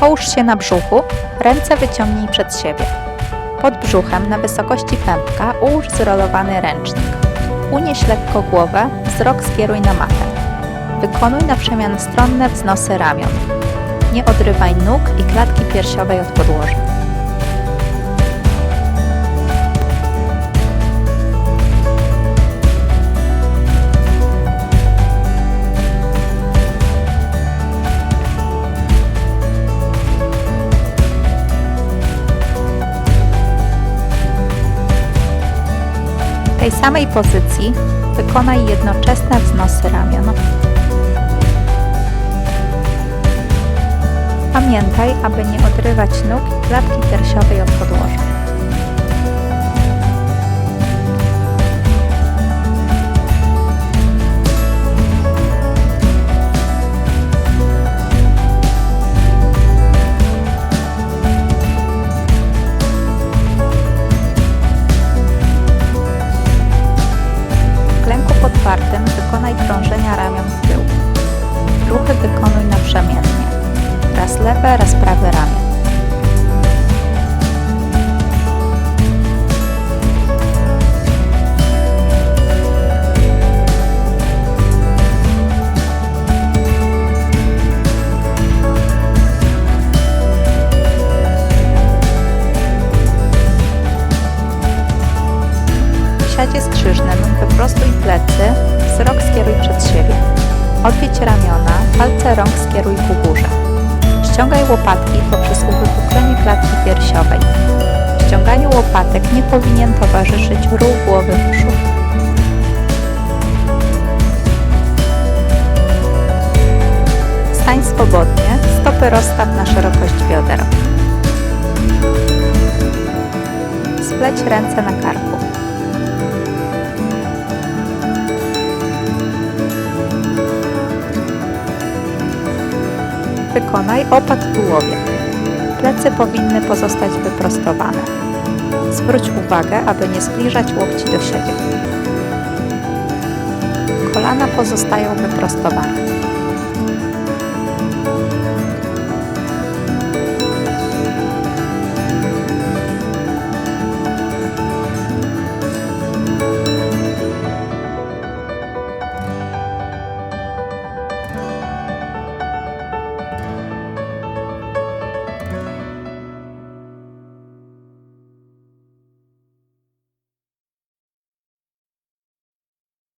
Połóż się na brzuchu, ręce wyciągnij przed siebie. Pod brzuchem na wysokości pępka ułóż zrolowany ręcznik. Unieś lekko głowę, wzrok skieruj na matę. Wykonuj na przemian stronne wznosy ramion. Nie odrywaj nóg i klatki piersiowej od podłoża. Tej samej pozycji wykonaj jednoczesne wznosy ramion. Pamiętaj, aby nie odrywać nóg i klatki piersiowej od podłoża. Krążenia ramion w tył. Ruchy wykonuj naprzemiennie. Raz lewe, raz prawe ramię. Siadzie skrzyżnym wyprostuj plecy, wzrok skieruj przed siebie. Odwiedź ramiona, palce rąk skieruj ku górze. Ściągaj łopatki poprzez uwypuklenie klatki piersiowej. Ściąganiu łopatek nie powinien towarzyszyć ruch głowy w przód. Stań swobodnie, stopy rozstaw na szerokość bioder. Spleć ręce na karku. Wykonaj opat w tułowie. Plecy powinny pozostać wyprostowane. Zwróć uwagę, aby nie zbliżać łokci do siebie. Kolana pozostają wyprostowane.